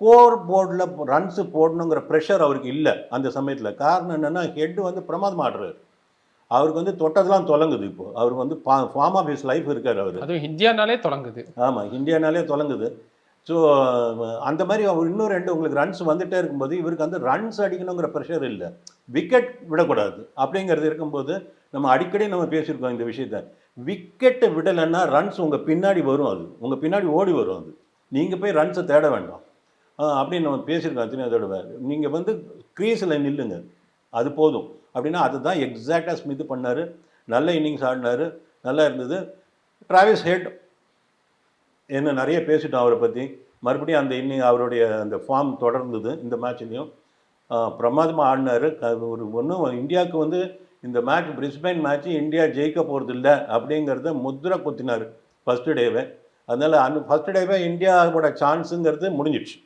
Score போர்டில் runs போடணுங்கிற pressure அவருக்கு இல்லை அந்த சமயத்தில். காரணம் என்னென்னா ஹெட் வந்து பிரமாதம் ஆடுறாரு. அவருக்கு வந்து தொட்டதெல்லாம் தொலங்குது இப்போ. அவருக்கு வந்து ஃபார்ம் ஆஃப் ஹிஸ் லைஃப் இருக்கார் அவர். அதுவும் இந்தியானாலே தொடங்குது ஆமாம் இந்தியானாலே தொலங்குது. ஸோ அந்த மாதிரி அவர் இன்னும் ரெண்டு உங்களுக்கு ரன்ஸ் வந்துட்டே இருக்கும்போது இவருக்கு வந்து ரன்ஸ் அடிக்கணுங்கிற ப்ரெஷர் இல்லை. விக்கெட் விடக்கூடாது. அப்படிங்கிறது இருக்கும்போது நம்ம அடிக்கடி நம்ம பேசியிருக்கோம் இந்த விஷயத்த. விக்கெட்டை விடலைன்னா ரன்ஸ் உங்கள் பின்னாடி வரும் அது. உங்கள் பின்னாடி ஓடி வரும் அது. நீங்கள் போய் ரன்ஸை தேட வேண்டாம். அப்படின்னு நம்ம பேசியிருக்கோம் அத்தனை தடவை நீங்கள் வந்து க்ரீஸில் நில்லுங்க. அது போதும். அப்படின்னா அதுதான் எக்ஸாக்டாக ஸ்மித் பண்ணார். நல்ல இன்னிங்ஸ் ஆடினாரு. நல்லா இருந்தது. டிராவிஸ் ஹெட் என்ன நிறைய பேசிட்டோம் அவரை பற்றி மறுபடியும் அந்த இன்னிங் அவருடைய அந்த ஃபார்ம் தொடர்ந்தது இந்த மேட்ச்லேயும் பிரமாதமாக ஆடினார். ஒரு ஒன்றும் இந்தியாவுக்கு வந்து இந்த மேட்ச் பிரிஸ்பெயின் மேட்ச் இந்தியா ஜெயிக்க போகிறது இல்லை அப்படிங்கிறத முத்திரை குத்தினார் ஃபஸ்ட்டு டேவே அதனால் அந்த ஃபஸ்ட்டு டேவே இந்தியாவோட சான்ஸுங்கிறது முடிஞ்சிடுச்சு.